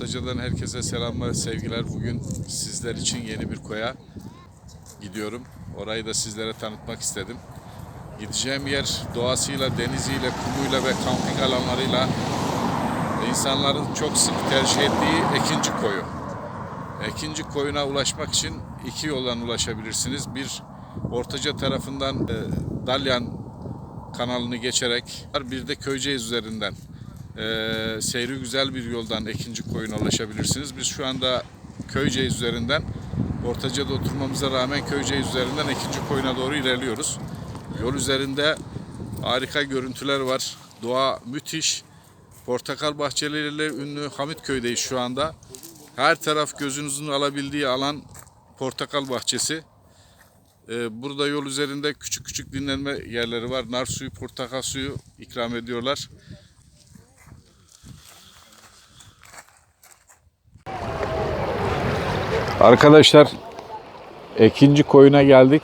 Ortaca'dan herkese selamlar, sevgiler. Bugün sizler için yeni bir koya gidiyorum. Orayı da sizlere tanıtmak istedim. Gideceğim yer doğasıyla, deniziyle, kumuyla ve kamping alanlarıyla insanların çok sık tercih ettiği Ekinci Koyu. Ekinci Koyu'na ulaşmak için iki yoldan ulaşabilirsiniz. Bir Ortaca tarafından e, Dalyan kanalını geçerek bir de Köyceğiz üzerinden e, seyri güzel bir yoldan Ekinci Koyun'a ulaşabilirsiniz. Biz şu anda Köyceğiz üzerinden Ortaca'da oturmamıza rağmen Köyceğiz üzerinden Ekinci Koyun'a doğru ilerliyoruz. Yol üzerinde harika görüntüler var. Doğa müthiş. Portakal bahçeleriyle ünlü Hamitköy'deyiz şu anda. Her taraf gözünüzün alabildiği alan portakal bahçesi. Ee, Burada yol üzerinde küçük küçük dinlenme yerleri var. Nar suyu, portakal suyu ikram ediyorlar. Arkadaşlar ikinci koyuna geldik.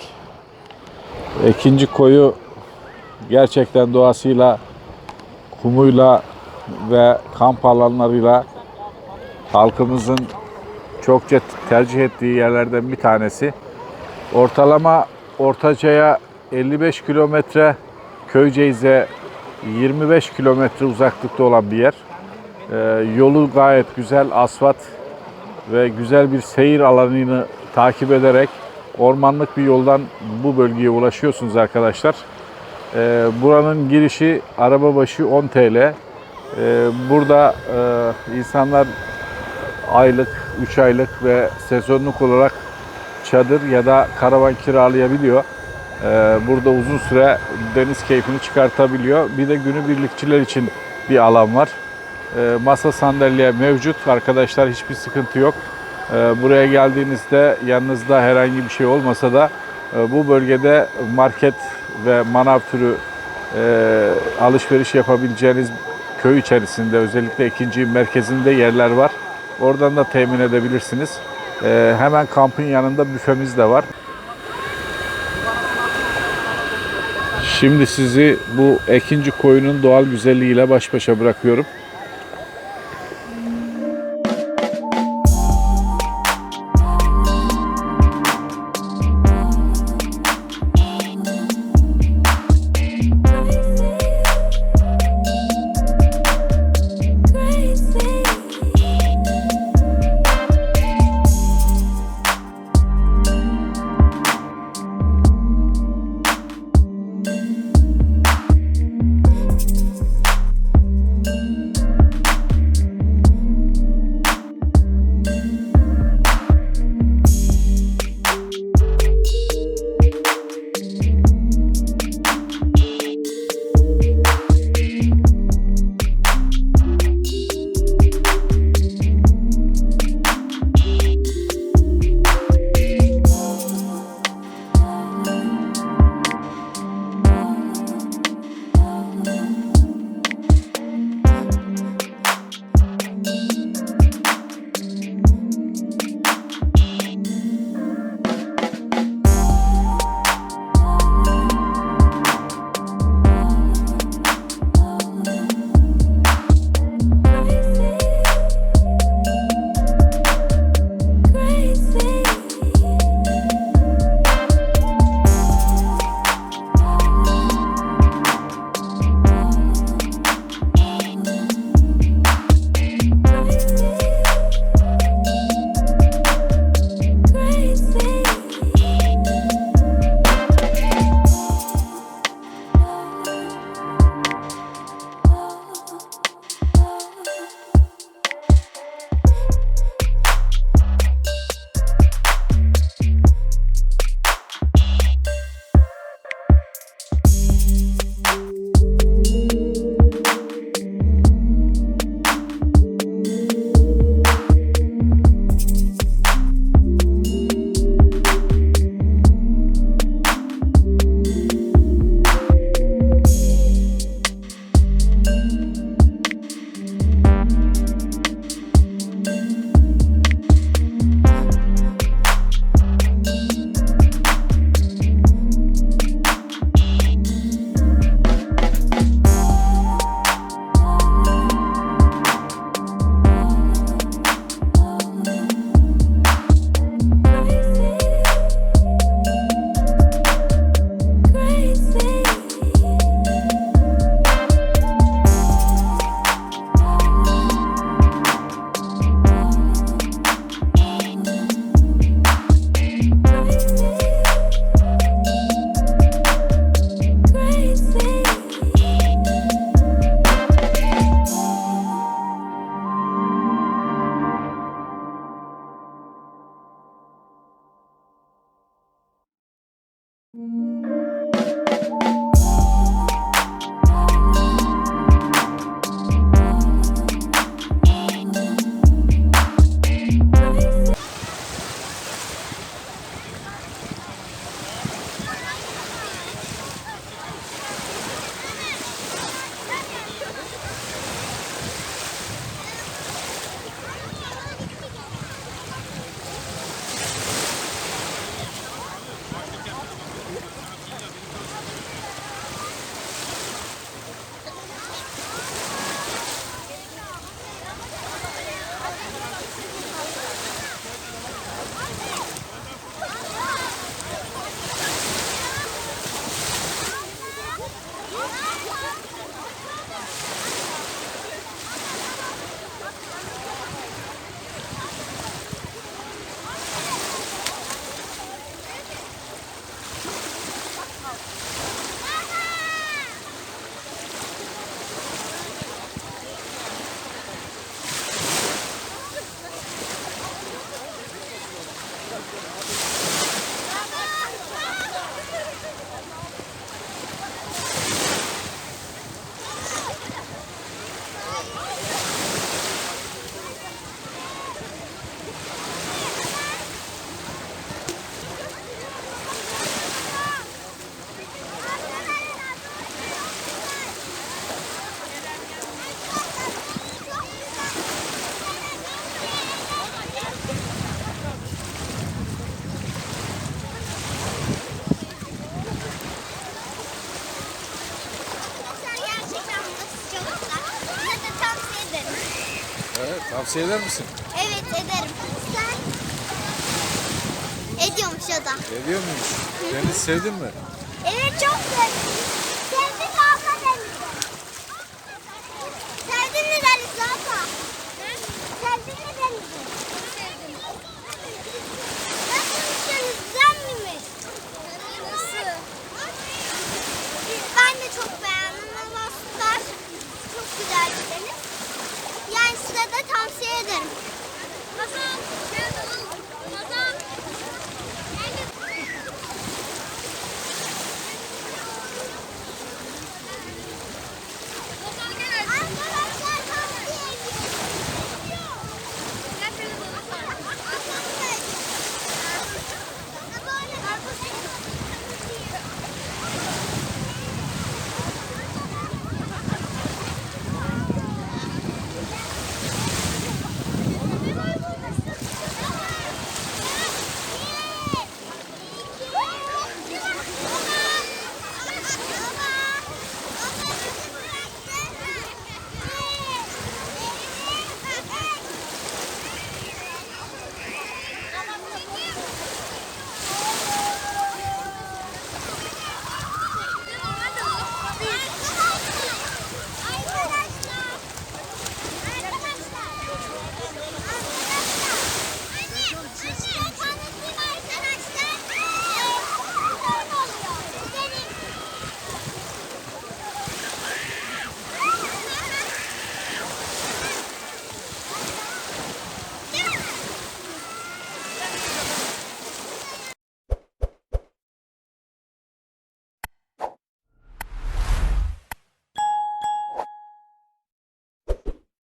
İkinci koyu gerçekten doğasıyla, kumuyla ve kamp alanlarıyla halkımızın çokça tercih ettiği yerlerden bir tanesi. Ortalama Ortaca'ya 55 kilometre, Köyceğiz'e 25 kilometre uzaklıkta olan bir yer. Ee, yolu gayet güzel, asfalt ve güzel bir seyir alanını takip ederek ormanlık bir yoldan bu bölgeye ulaşıyorsunuz arkadaşlar. Ee, buranın girişi araba başı 10 TL. Ee, burada e, insanlar aylık, 3 aylık ve sezonluk olarak çadır ya da karavan kiralayabiliyor. Ee, burada uzun süre deniz keyfini çıkartabiliyor. Bir de günübirlikçiler için bir alan var. Ee, masa sandalye mevcut arkadaşlar hiçbir sıkıntı yok. Ee, buraya geldiğinizde yanınızda herhangi bir şey olmasa da e, bu bölgede market ve manav türü e, alışveriş yapabileceğiniz köy içerisinde özellikle ikinci merkezinde yerler var. Oradan da temin edebilirsiniz. Ee, hemen kampın yanında büfemiz de var. Şimdi sizi bu ikinci koyunun doğal güzelliğiyle baş başa bırakıyorum. Tavsiye eder misin? Evet ederim. Sen? Ediyormuş o da. Ediyor muyuz? Deniz sevdin mi? Evet çok sevdim.